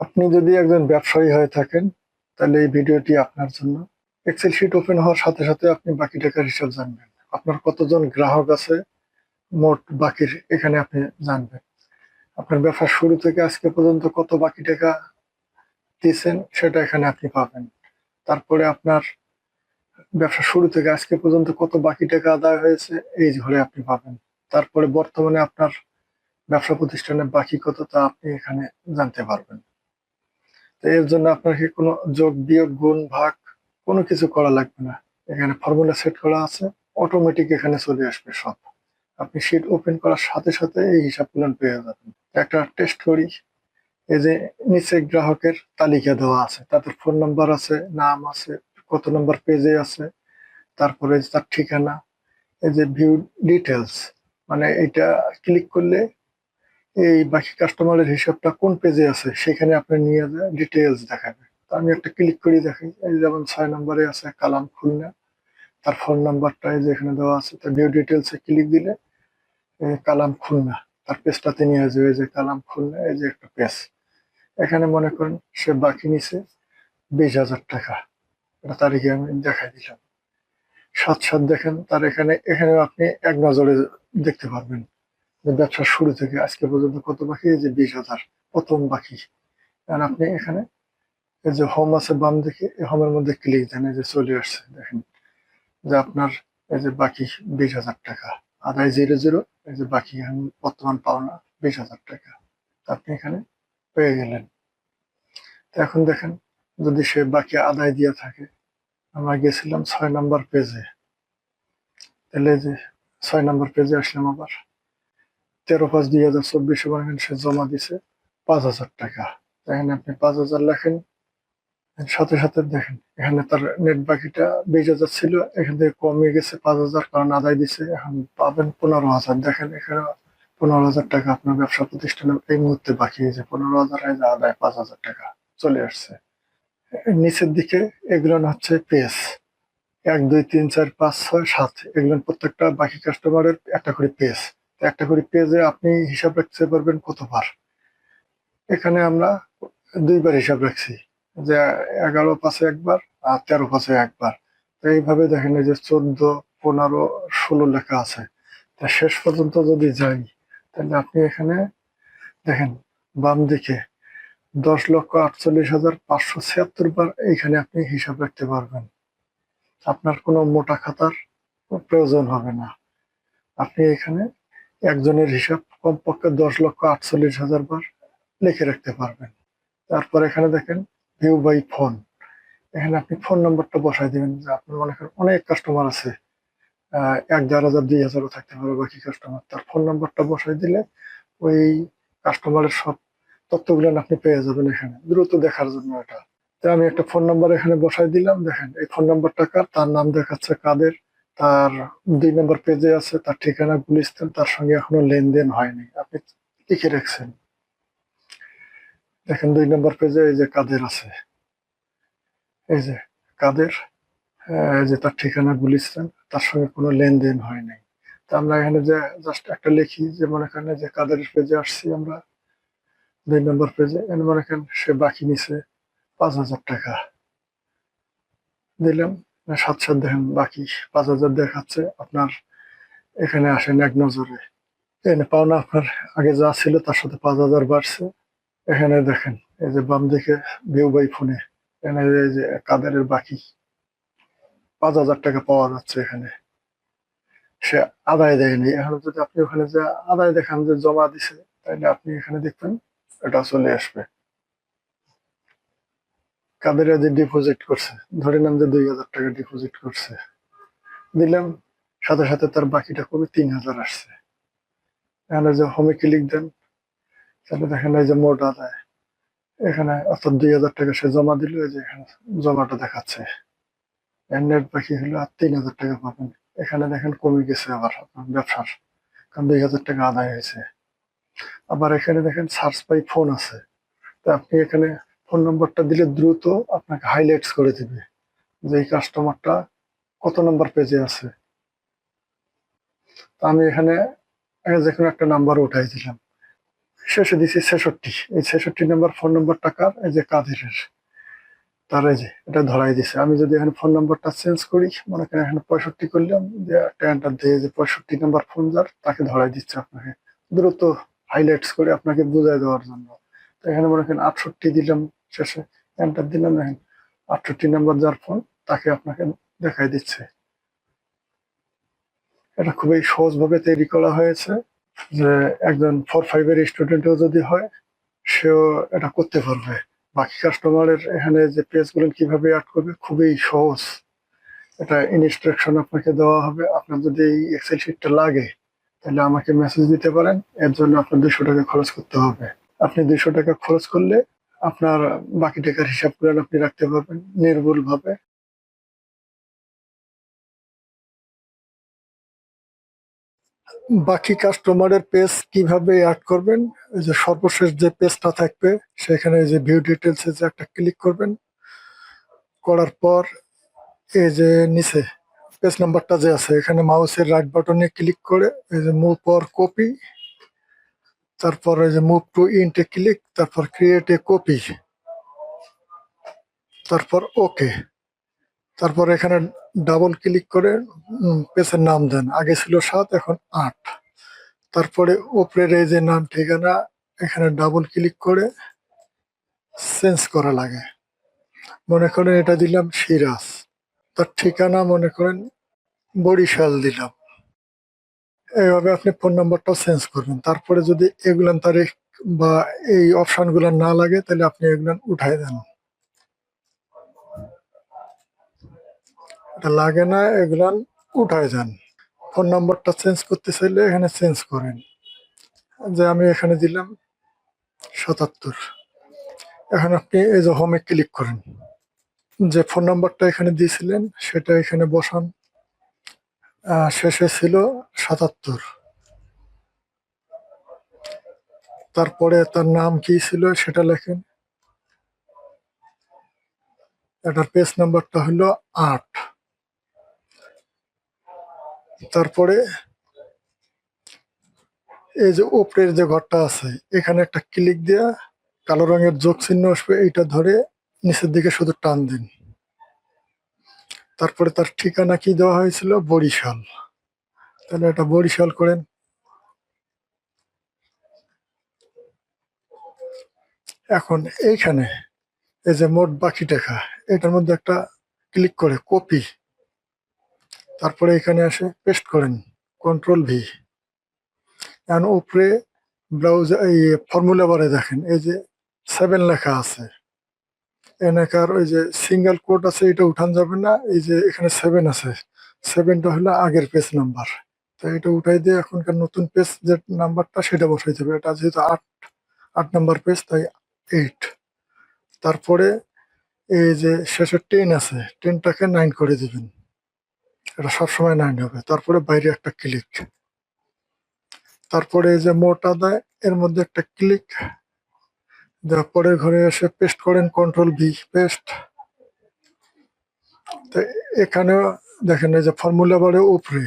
আপনি যদি একজন ব্যবসায়ী হয়ে থাকেন, তাহলে এই ভিডিওটি আপনার জন্য। এক্সেল শিট ওপেন হওয়ার সাথে সাথে আপনি বাকি টাকার হিসাব জানবেন। আপনার কতজন গ্রাহক আছে, মোট বাকির এখানে আপনি জানবেন। আপনার ব্যবসা শুরু থেকে আজকে পর্যন্ত কত বাকি টাকা দিয়েছেন, সেটা এখানে আপনি পাবেন। তারপরে আপনার ব্যবসা শুরু থেকে আজকে পর্যন্ত কত বাকি টাকা আদায় হয়েছে, এই ঘরে আপনি পাবেন। তারপরে বর্তমানে আপনার ব্যবসা প্রতিষ্ঠানের বাকি কত, তা আপনি এখানে জানতে পারবেন। এর জন্য আপনাকে কোনো যোগ, বিয়োগ, গুণ, ভাগ কোনো কিছু করা লাগবে না। এখানে ফর্মুলা সেট করা আছে অটোমেটিক এখানে চলে আসবে সব। আপনি শিট ওপেন করার সাথে সাথে এই হিসাব হিসাবগুলো পেয়ে যাবেন। একটা টেস্ট করি, এই যে নিচে গ্রাহকের তালিকা দেওয়া আছে, তাদের ফোন নাম্বার আছে, নাম আছে, কত নম্বর পেজে আছে, তারপরে তার ঠিকানা, এই যে ভিউ ডিটেলস মানে এটা ক্লিক করলে এই বাকি কাস্টমারের হিসাবটা কোন পেজে আছে, সেখানে আপনি নিয়ে ডিটেলস দেখাবে। আমি একটা ক্লিক করি, দেখি। এই যেমন ছয় নম্বরে আছে কালাম খুলনা। তার ফোন নাম্বারটা এই যে এখানে দেওয়া আছে তো ভিউ ডিটেলসে ক্লিক দিলে কালাম খুলনা। তার পেজটাতে নিয়ে যাবে এই যে কালাম খুলনা, এই যে একটা পেজ এখানে মনে করেন সে বাকি নিছে বিশ হাজার টাকা। এটা তারিখে আমি দেখাই দিলাম। সাত সাত দেখেন, তার এখানে এখানেও আপনি এক নজরে দেখতে পারবেন। ব্যবসার শুরু থেকে আজকে পর্যন্ত কত বাকি? এই যে বিশ হাজার প্রথম বাকি। কারণ আপনি এখানে এই যে হোম আছে বাম দিকে, এই হোমের মধ্যে ক্লিক দেন এই যে চলে আসছে, দেখেন। যে আপনার এই যে বাকি বিশ হাজার টাকা। আদায় জিরো জিরো এই যে বাকি বর্তমান পাওনা বিশ হাজার টাকা। আপনি এখানে পেয়ে গেলেন। তো এখন দেখেন, যদি সে বাকি আদায় দিয়ে থাকে, আমরা গেছিলাম ছয় নম্বর পেজে তাহলে যে ছয় নম্বর পেজে আসলাম আবার। তেরো পাঁচ দুই হাজার চব্বিশে মনে সে জমা দিছে পাঁচ হাজার টাকা। এখানে আপনি পাঁচ হাজার লেখেন, সাথে সাথে দেখেন, এখানে তার নেট বাকিটা বিশ হাজার ছিল, এখান থেকে কমে গেছে পাঁচ হাজার, কারণ আদায় দিছে, এখন পাবেন পনেরো হাজার। দেখেন, এখানে পনেরো হাজার টাকা আপনার ব্যবসা প্রতিষ্ঠানে এই মুহূর্তে বাকি হয়েছে, পনেরো হাজার আদায় পাঁচ হাজার টাকা চলে আসছে। নিচের দিকে এগুলো হচ্ছে পেজ এক, দুই, তিন, চার, পাঁচ, ছয়, সাত, এগুলো প্রত্যেকটা বাকি কাস্টমারের একটা করে পেজ একটা করে পেজে আপনি হিসাব রাখতে পারবেন কতবার। এখানে আমরা দুইবার হিসাব রাখছি, যে এগারো পাশে একবার আর তেরো পাশে একবার। তো এইভাবে দেখেন যে চোদ্দ, পনেরো, ষোলো লেখা আছে। তা শেষ পর্যন্ত যদি যাই, তাহলে আপনি এখানে দেখেন বাম দিকে দশ লক্ষ আটচল্লিশ হাজার পাঁচশো ছিয়াত্তর বার এইখানে আপনি হিসাব রাখতে পারবেন। আপনার কোনো মোটা খাতার প্রয়োজন হবে না। আপনি এখানে একজনের হিসাব কমপক্ষে দশ লক্ষ আটচল্লিশ হাজার বার লিখে রাখতে পারবেন। তারপর এখানে দেখেন ভিউ বাই ফোন এখানে আপনি ফোন নম্বরটা বসাই দিবেন, যে আপনার মনে করেন অনেক কাস্টমার আছে এক দেড় হাজার, দুই হাজারও থাকতে পারে বাকি কাস্টমার তার ফোন নম্বরটা বসাই দিলে ওই কাস্টমারের সব তথ্যগুলো আপনি পেয়ে যাবেন এখানে। দ্রুত দেখার জন্য এটা। তো আমি একটা ফোন নাম্বার এখানে বসাই দিলাম, দেখেন, এই ফোন নাম্বারটা কার, তার নাম দেখাচ্ছে কাদের তার দুই নম্বর পেজে আছে, তার ঠিকানা গুলিস্তান, তার সঙ্গে এখনও লেনদেন হয়নি। আপনি লিখে রাখছেন। দেখেন দুই নম্বর পেজে এই যে কাদের আছে। এই যে কাদের এই যে তার ঠিকানা গুলিস্তান, তার সঙ্গে কোনো লেনদেন হয় নাই তা আমরা এখানে যে জাস্ট একটা লিখি যে মনে করেন যে কাদের পেজে আসছি আমরা, দুই নম্বর পেজে মনে করেন সে বাকি নিছে পাঁচ হাজার টাকা। দিলাম। না সাত সাত দেখেন বাকি পাঁচ হাজার দেখাচ্ছে। আপনার এখানে আসেন এক নজরে। এখানে পাওনা আপনার আগে যা ছিল তার সাথে পাঁচ হাজার বাড়ছে। এখানে দেখেন, এই যে বাম দিকে ভিউ বাই ফোনে, এখানে এই যে কাদারের বাকি পাঁচ হাজার টাকা পাওয়া যাচ্ছে এখানে। সে আদায় দেয়নি। এখন যদি আপনি ওখানে যে আদায় দেখান, যে জমা দিছে, তাহলে আপনি এখানে দেখবেন, এটা চলে আসবে। কাদের যে ডিপোজিট করছে, ধরে নাম যে দুই হাজার টাকা ডিপোজিট করছে, দিলাম, সাথে সাথে তার বাকিটা কমে তিন হাজার আসছে। এখানে যে হোমে ক্লিক দেন, তাহলে দেখেন এই যে মোট আদায়। এখানে অর্থাৎ দুই হাজার টাকা সে জমা দিল, এই যে এখানে জমাটা দেখাচ্ছে। নেট বাকি হলো আর তিন হাজার টাকা পাবেন। এখানে দেখেন কমে গেছে আবার আপনার ব্যবসার, কারণ দুই হাজার টাকা আদায় হয়েছে। আবার এখানে দেখেন সার্চ বাই ফোন আছে। তা আপনি এখানে ফোন নম্বরটা দিলে দ্রুত আপনাকে হাইলাইটস করে দিবে যে এই কাস্টমারটা কত নম্বর পেজে আছে। তা আমি এখানে যে কোনো একটা নাম্বার উঠাই দিলাম। শেষে দিছি ছেষট্টি। এই ছেষট্টি নাম্বার ফোন নাম্বার টাকার এই যে কাদিরের। তার এই যে, এটা ধরাই দিছে। আমি যদি এখানে ফোন নম্বরটা চেঞ্জ করি, মনে করেন এখানে পঁয়ষট্টি করলাম, যে একটা এন্টার দিয়ে যে পঁয়ষট্টি নাম্বার ফোন যার, তাকে ধরাই দিচ্ছে আপনাকে। দ্রুত হাইলাইটস করে আপনাকে বুঝাই দেওয়ার জন্য। তো এখানে মনে করেন আটষট্টি দিলাম শেষে এন্টার দিলাম দেখেন আটষট্টি নাম্বার যার ফোন, তাকে আপনাকে দেখাই দিচ্ছে। এটা খুবই সহজভাবে তৈরি করা হয়েছে যে একজন ফোর ফাইভের স্টুডেন্টও যদি হয়, সেও এটা করতে পারবে। বাকি কাস্টমারের এখানে যে পেজগুলো কীভাবে অ্যাড করবে, খুবই সহজ। এটা ইনস্ট্রাকশন আপনাকে দেওয়া হবে। আপনার যদি এই এক্সেল শিটটা লাগে, তাহলে আমাকে মেসেজ দিতে পারেন। এর জন্য আপনার দুশো টাকা খরচ করতে হবে। আপনি দুশো টাকা খরচ করলে আপনার বাকি টাকার হিসাব করে আপনি রাখতে পারবেন নির্ভুল ভাবে বাকি কাস্টমারের পেজ কীভাবে অ্যাড করবেন? যে সর্বশেষ যে পেজটা থাকবে, সেখানে যে ভিউ ডিটেলস যে একটা ক্লিক করবেন। করার পর এই যে নিচে পেজ নাম্বারটা যে আছে, এখানে মাউসের রাইট বাটনে ক্লিক করে এই যে মুভ পর কপি তারপর যে মুভ টু ইন্টে ক্লিক তারপর ক্রিয়েট এ কপি তারপর ওকে তারপর এখানে ডাবল ক্লিক করে পেজের নাম দেন। আগে ছিল সাত, এখন আট। তারপরে ওপরের এই যে নাম, ঠিকানা, এখানে ডাবল ক্লিক করে চেঞ্জ করা লাগে। মনে করেন এটা দিলাম সিরাজ। তার ঠিকানা মনে করেন বরিশাল দিলাম। এইভাবে আপনি ফোন নাম্বারটাও চেঞ্জ করবেন। তারপরে যদি এগুলান তারিখ বা এই অপশানগুলো না লাগে, তাহলে আপনি এগুলান উঠাই দেন। এটা লাগে না, এগুলান উঠাই দেন। ফোন নাম্বারটা চেঞ্জ করতে চাইলে এখানে চেঞ্জ করেন। যে আমি এখানে দিলাম সাতাত্তর। এখন আপনি এই যে হোমে ক্লিক করেন। যে ফোন নাম্বারটা এখানে দিয়েছিলেন, সেটা এখানে বসান। শেষে ছিল সাতাত্তর। তারপরে তার নাম কি ছিল সেটা লেখেন। এটার পেজ নাম্বারটা হলো আট। তারপরে এই যে উপরের যে ঘরটা আছে, এখানে একটা ক্লিক দেয়া কালো রঙের যোগ চিহ্ন আসবে, এইটা ধরে নিচের দিকে শুধু টান দিন। তারপরে তার ঠিকানা কি দেওয়া হয়েছিল? বরিশাল। তাহলে এটা বরিশাল করেন। এখন এইখানে এই যে মোট বাকি টাকা, এটার মধ্যে একটা ক্লিক করে কপি তারপরে এখানে আসে পেস্ট করেন কন্ট্রোল ভি এখন উপরে ব্রাউজার এই ফর্মুলা বারে দেখেন, এই যে সেভেন লেখা আছে। এনাকার ওই যে সিঙ্গেল কোড আছে, এটা উঠান যাবে না, এই যে এখানে সেভেন আছে। সেভেনটা হলো আগের পেজ নাম্বার তো এটা উঠাই দিয়ে এখনকার নতুন পেজ যে নাম্বারটা সেটা বসাই যাবে এটা যেহেতু আট আট নাম্বার পেজ তাই এইট তারপরে এই যে শেষে টেন আছে টেনটাকে নাইন করে দিবেন। এটা সবসময় নাইন হবে। তারপরে বাইরে একটা ক্লিক তারপরে এই যে মোটা দেয় এর মধ্যে একটা ক্লিক দেওয়ার পরে ঘরে এসে পেস্ট করেন কন্ট্রোল ভি পেস্ট তো এখানেও দেখেন এই যে ফর্মুলা বারে উপরে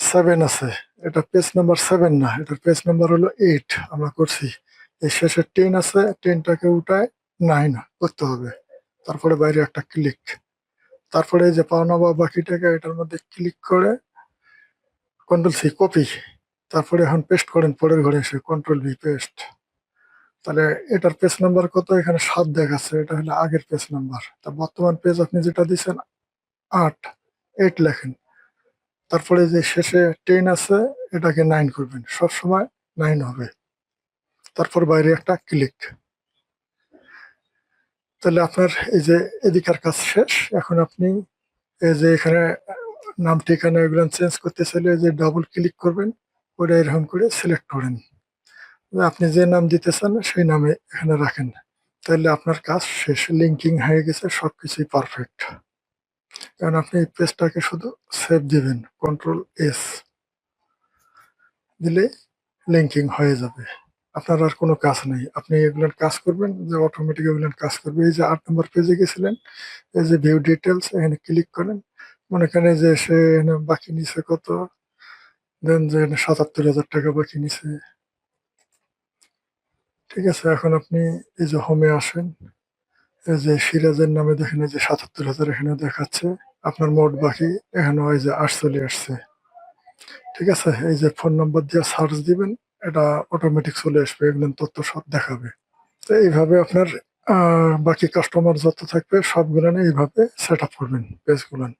সেভেন আছে। এটা পেজ নাম্বার সেভেন না, এটার পেজ নাম্বার হলো এইট আমরা করছি। এই শেষে টেন আছে টেনটাকে উঠায় নাইন করতে হবে। তারপরে বাইরে একটা ক্লিক তারপরে এই যে পাওনা বা বাকিটাকে এটার মধ্যে ক্লিক করে কন্ট্রোল সি কপি তারপরে এখন পেস্ট করেন, পরের ঘরে এসে কন্ট্রোল ভি পেস্ট তাহলে এটার পেজ নাম্বার কত? এখানে সাত দেখাচ্ছে, এটা হলো আগের পেজ নাম্বার তা বর্তমান পেজ আপনি যেটা দিচ্ছেন, আট এইট লেখেন। তারপরে যে শেষে টেন আছে, এটাকে নাইন করবেন। সব সময় নাইন হবে। তারপর বাইরে একটা ক্লিক তাহলে আপনার এই যে এদিকার কাজ শেষ। এখন আপনি এই যে এখানে নাম ঠিকানা, এগুলো চেঞ্জ করতে চাইলে যে ডাবল ক্লিক করবেন। ওটা এরকম করে সিলেক্ট করেন। আপনি যে নাম দিতে চান সেই নামে এখানে রাখেন। তাহলে আপনার কাজ শেষ লিঙ্কিং হয়ে গেছে, সবকিছুই পারফেক্ট কারণ আপনি এই পেজটাকে শুধু সেভ দিবেন কন্ট্রোল এস দিলে লিঙ্কিং হয়ে যাবে। আপনার আর কোনো কাজ নেই। আপনি এগুলোর কাজ করবেন, যে অটোমেটিক এগুলোর কাজ করবে। এই যে আট নম্বর পেজে গেছিলেন, এই যে ভিউ ডিটেলস এখানে ক্লিক করেন। মনে করেন যে সে বাকি নিছে কত? দেন যে সাতাত্তর হাজার টাকা বাকি নিছে। ঠিক আছে, এখন আপনি এই যে হোমে আসেন, এই যে সিরাজের নামে দেখেন, এই যে সাতাত্তর হাজার এখানে দেখাচ্ছে, আপনার মোট বাকি এখানে ওই যে আট চলে আসছে। ঠিক আছে, এই যে ফোন নাম্বার দিয়ে সার্চ দিবেন, এটা অটোমেটিক চলে আসবে এগুলো তথ্য সব দেখাবে। তো এইভাবে আপনার বাকি কাস্টমার যত থাকবে, সবগুলো এইভাবে সেট আপ করবেন পেজগুলো